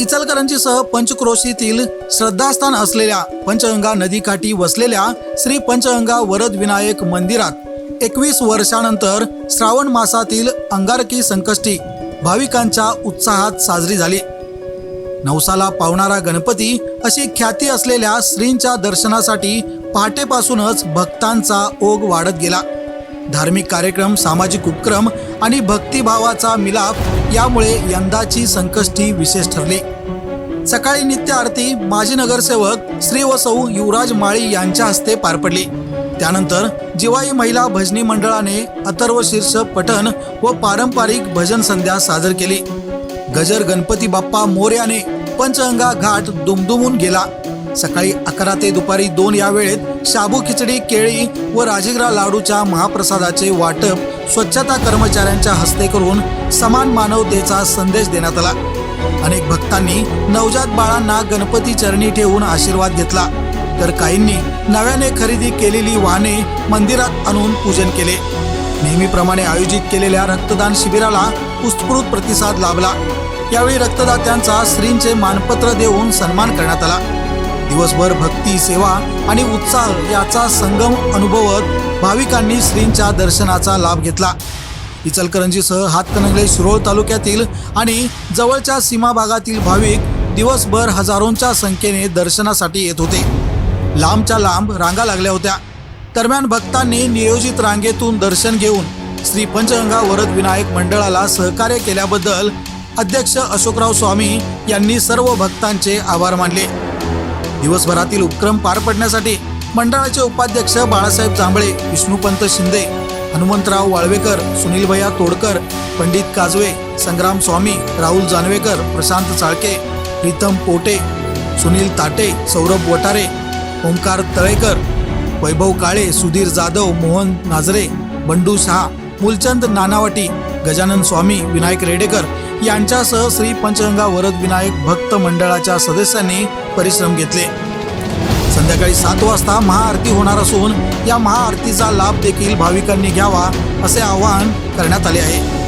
इचलकरंजीसह पंचक्रोशीतील श्रद्धास्थान असलेल्या पंचगंगा नदीकाठी वसलेल्या श्री पंचगंगा वरद विनायक मंदिरात एकवीस वर्षानंतर श्रावण मासातील अंगारकी संकष्टी भाविकांच्या उत्साहात साजरी झाली. नवसाला पावणारा गणपती अशी ख्याती असलेल्या श्रींच्या दर्शनासाठी पहाटेपासूनच भक्तांचा ओघ वाढत गेला. धार्मिक कार्यक्रम सामाजिक उपक्रम आणि भक्तिभावाचा मिलाप यामुळे यंदाची संकष्टी विशेष ठरली. सकाळी नित्य आरती माजी नगरसेवक श्री वसऊ युवराज माळी यांच्या हस्ते पार पडली. त्यानंतर जिवाई महिला भजनी मंडळाने अथर्व शीर्ष पठण व पारंपरिक भजन संध्या सादर केली. गजर गणपती बाप्पा मोर्याने पंचगंगा घाट दुमदुमून गेला. सकाळी अकरा ते दुपारी दोन या वेळेत शाबू खिचडी केळी व राजगिरा लाडूच्या महाप्रसादाचे वाटप स्वच्छता कर्मचाऱ्यांच्या हस्ते करून समान मानवतेचा संदेश देण्यात आला. अनेक भक्तांनी नवजात बाळांना गणपती चरणी ठेवून आशीर्वाद घेतला. तर काहींनी नव्याने खरेदी केलेली वाहने मंदिरात आणून पूजन केले. नेहमीप्रमाणे आयोजित केलेल्या रक्तदान शिबिराला उत्स्फूर्त प्रतिसाद लाभला. यावेळी रक्तदात्यांचा श्रींचे मानपत्र देऊन सन्मान करण्यात आला. दिवसभर भक्ती सेवा आणि उत्साह याचा संगम अनुभवत भाविकांनी श्रींच्या दर्शनाचा लाभ घेतला. इचलकरंजीसह हातकणंगले शिरोळ तालुक्यातील आणि जवळच्या सीमा भागातील भाविक दिवसभर हजारोंच्या संख्येने दर्शनासाठी येत होते. लांबच्या लांब रांगा लागल्या होत्या. दरम्यान भक्तांनी नियोजित रांगेतून दर्शन घेऊन श्री पंचगंगा वरद विनायक मंडळाला सहकार्य केल्याबद्दल अध्यक्ष अशोकराव स्वामी यांनी सर्व भक्तांचे आभार मानले. दिवसभरातील उपक्रम पार पडण्यासाठी मंडळाचे उपाध्यक्ष बाळासाहेब जांभळे विष्णुपंत शिंदे हनुमंतराव वाळवेकर सुनील भैया तोडकर पंडित काजवे संग्राम स्वामी राहुल जानवेकर प्रशांत चाळके प्रीतम पोटे सुनील ताटे सौरभ वटारे ओंकार तळेकर वैभव काळे सुधीर जाधव मोहन नाजरे बंडू शहा मूलचंद नानावटी गजानन स्वामी विनायक रेडेकर यांच्यासह श्री पंचगंगा वरद विनायक भक्त मंडळाच्या सदस्यांनी परिश्रम घेतले. संध्याकाळी सात वाजता महाआरती होणार असून या महाआरतीचा लाभ देखील भाविकांनी घ्यावा असे आवाहन करण्यात आले आहे.